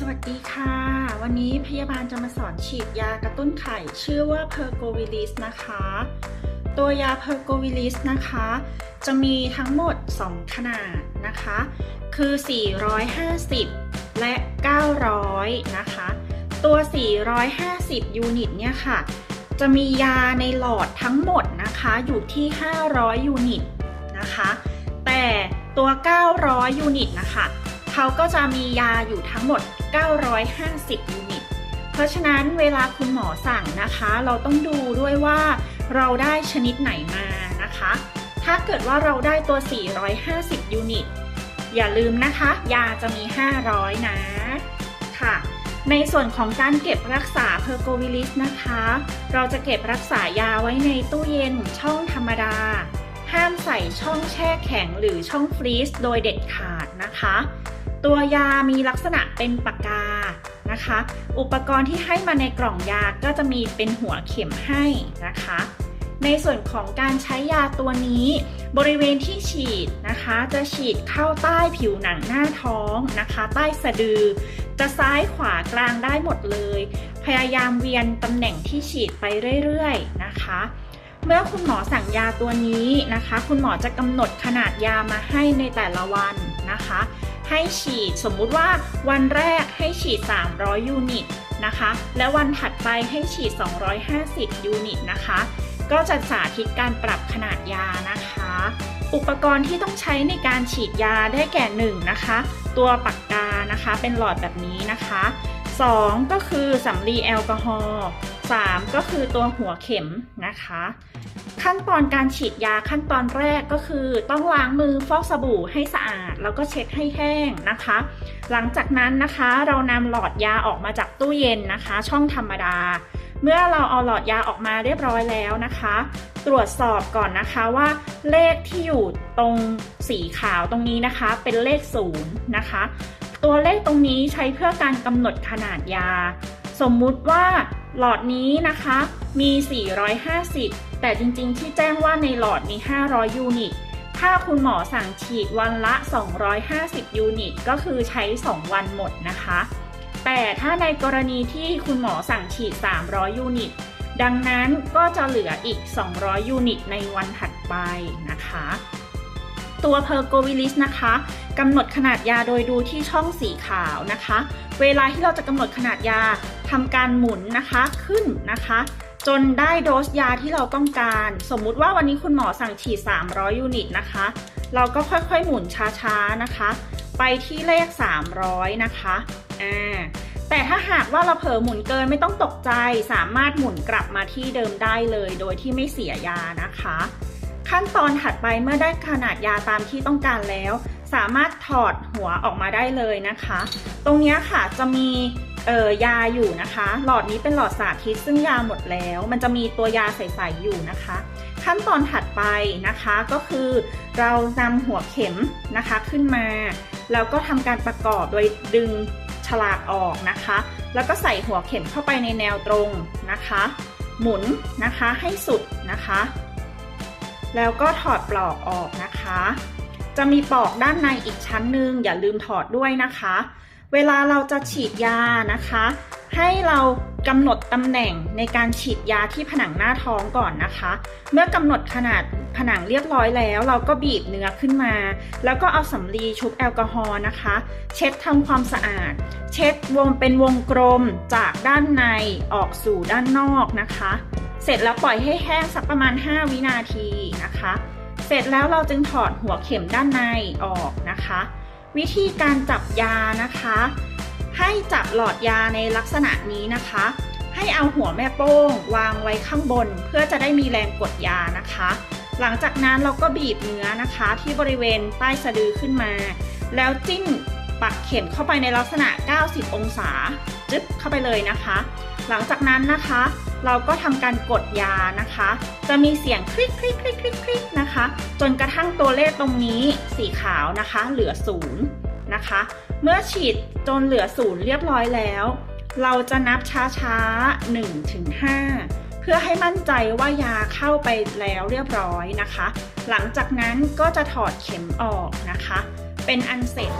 สวัสดีค่ะ วันนี้พยาบาลจะมาสอนฉีดยากระตุ้นไข่ชื่อว่า p e r g o v i l i s นะคะ ตัวยา p e r g o v i l i s นะคะ จะมีทั้งหมด 2 ขนาดนะคะ คือ 450 และ 900 นะคะ ตัว 450 ยูนิตเนี่ยค่ะ จะมียาในหลอดทั้งหมดนะคะอยู่ที่ 500 ยูนิตนะคะ แต่ตัว 900 ยูนิตนะคะ เขาก็จะมียาอยู่ทั้งหมด 950 ยูนิต เพราะฉะนั้นเวลาคุณหมอสั่งนะคะ เราต้องดูด้วยว่าเราได้ชนิดไหนมานะคะ ถ้าเกิดว่าเราได้ตัว 450 ยูนิต อย่าลืมนะคะ ยาจะมี 500 นะค่ะในส่วนของการเก็บรักษาเพอร์โกวิลิสนะคะ เราจะเก็บรักษายาไว้ในตู้เย็นช่องธรรมดา ห้ามใส่ช่องแช่แข็งหรือช่องฟรีซโดยเด็ดขาดนะคะ ตัวยามีลักษณะเป็นปากกานะคะ อุปกรณ์ที่ให้มาในกล่องยาก็จะมีเป็นหัวเข็มให้นะคะ ในส่วนของการใช้ยาตัวนี้ บริเวณที่ฉีดนะคะ จะฉีดเข้าใต้ผิวหนังหน้าท้องนะคะ ใต้สะดือ จะซ้ายขวากลางได้หมดเลย พยายามเวียนตำแหน่งที่ฉีดไปเรื่อยๆนะคะเมื่อคุณหมอสั่งยาตัวนี้นะคะ คุณหมอจะกำหนดขนาดยามาให้ในแต่ละวันนะคะ ให้ฉีดสมมุติว่าวันแรกให้ฉีด 300 ยูนิตนะคะ และวันถัดไปให้ฉีด 250 ยูนิตนะคะ ก็จะสาธิตการปรับขนาดยานะคะ อุปกรณ์ที่ต้องใช้ในการฉีดยาได้แก่1นะคะ ตัวปากกานะคะ เป็นหลอดแบบนี้นะคะ 2 ก็คือสำลีแอลกอฮอล์3ก็คือตัวหัวเข็มนะคะ ขั้นตอนการฉีดยาขั้นตอนแรกก็คือ ต้องล้างมือฟอกสบู่ให้สะอาด แล้วก็เช็ดให้แห้งนะคะ หลังจากนั้นนะคะเรานำหลอดยาออกมาจากตู้เย็นนะคะ ช่องธรรมดา เมื่อเราเอาหลอดยาออกมาเรียบร้อยแล้วนะคะ ตรวจสอบก่อนนะคะว่าเลขที่อยู่ตรงสีขาวตรงนี้นะคะ เป็นเลขศูนย์นะคะ ตัวเลขตรงนี้ใช้เพื่อการกำหนดขนาดยา สมมุติว่าหลอดนี้นะคะมี 450 แต่จริงๆ ที่แจ้งว่าในหลอดมี 500 ยูนิต ถ้าคุณหมอสั่งฉีดวันละ 250 ยูนิต ก็คือใช้ 2 วันหมดนะคะ แต่ถ้าในกรณีที่คุณหมอสั่งฉีด 300 ยูนิต ดังนั้นก็จะเหลืออีก 200 ยูนิตในวันถัดไปนะคะ ตัวเพอร์โกวิลิสนะคะกำหนดขนาดยาโดยดูที่ช่องสีขาวนะคะ เวลาที่เราจะกำหนดขนาดยาทำการหมุนนะคะขึ้นนะคะ จนได้โดสยาที่เราต้องการ สมมุติว่าวันนี้คุณหมอสั่งฉีด 300 ยูนิตนะคะ เราก็ค่อยๆหมุนช้าๆนะคะ ไปที่เลข 300 นะคะอ่าแต่ถ้าหากว่าเราเผลอหมุนเกินไม่ต้องตกใจ สามารถหมุนกลับมาที่เดิมได้เลย โดยที่ไม่เสียยานะคะ ขั้นตอนถัดไปเมื่อได้ขนาดยาตามที่ต้องการแล้ว สามารถถอดหัวออกมาได้เลยนะคะ ตรงนี้ค่ะจะมีเอ่อยาอยู่นะคะ หลอดนี้เป็นหลอดสาธิตซึ่งยาหมดแล้ว มันจะมีตัวยาใสๆอยู่นะคะ ขั้นตอนถัดไปนะคะก็คือเรานำหัวเข็มนะคะขึ้นมา แล้วก็ทำการประกอบโดยดึงฉลากออกนะคะ แล้วก็ใส่หัวเข็มเข้าไปในแนวตรงนะคะ หมุนนะคะให้สุดนะคะ แล้วก็ถอดปลอกออกนะคะ จะมีปลอกด้านในอีกชั้นหนึ่งอย่าลืมถอดด้วยนะคะ เวลาเราจะฉีดยานะคะ ให้เรากำหนดตำแหน่งในการฉีดยาที่ผนังหน้าท้องก่อนนะคะ เมื่อกำหนดขนาดผนังเรียบร้อยแล้ว เราก็บีบเนื้อขึ้นมา แล้วก็เอาสำลีชุบแอลกอฮอล์นะคะ เช็ดทำความสะอาด เช็ดวงเป็นวงกลมจากด้านในออกสู่ด้านนอกนะคะ เสร็จแล้วปล่อยให้แห้งสักประมาณ 5 วินาทีนะคะ เสร็จแล้วเราจึงถอดหัวเข็มด้านในออกนะคะ วิธีการจับยานะคะ ให้จับหลอดยาในลักษณะนี้นะคะ ให้เอาหัวแม่โป้ง วางไว้ข้างบน เพื่อจะได้มีแรงกดยานะคะ หลังจากนั้นเราก็บีบเนื้อนะคะ ที่บริเวณใต้สะดือขึ้นมา แล้วจิ้มปักเข็มเข้าไปในลักษณะ 90 องศา จึ๊บเข้าไปเลยนะคะ หลังจากนั้นนะคะ เราก็ทำการกดยานะคะ จะมีเสียงคลิกคลิกคลิกคลิกคลิกนะคะ จนกระทั่งตัวเลขตรงนี้สีขาวนะคะ เหลือศูนย์นะคะ เมื่อฉีดจนเหลือศูนย์เรียบร้อยแล้ว เราจะนับช้าๆ1ถึง5เพื่อให้มั่นใจว่ายาเข้าไปแล้วเรียบร้อยนะคะ หลังจากนั้นก็จะถอดเข็มออกนะคะ เป็นอันเสร็จ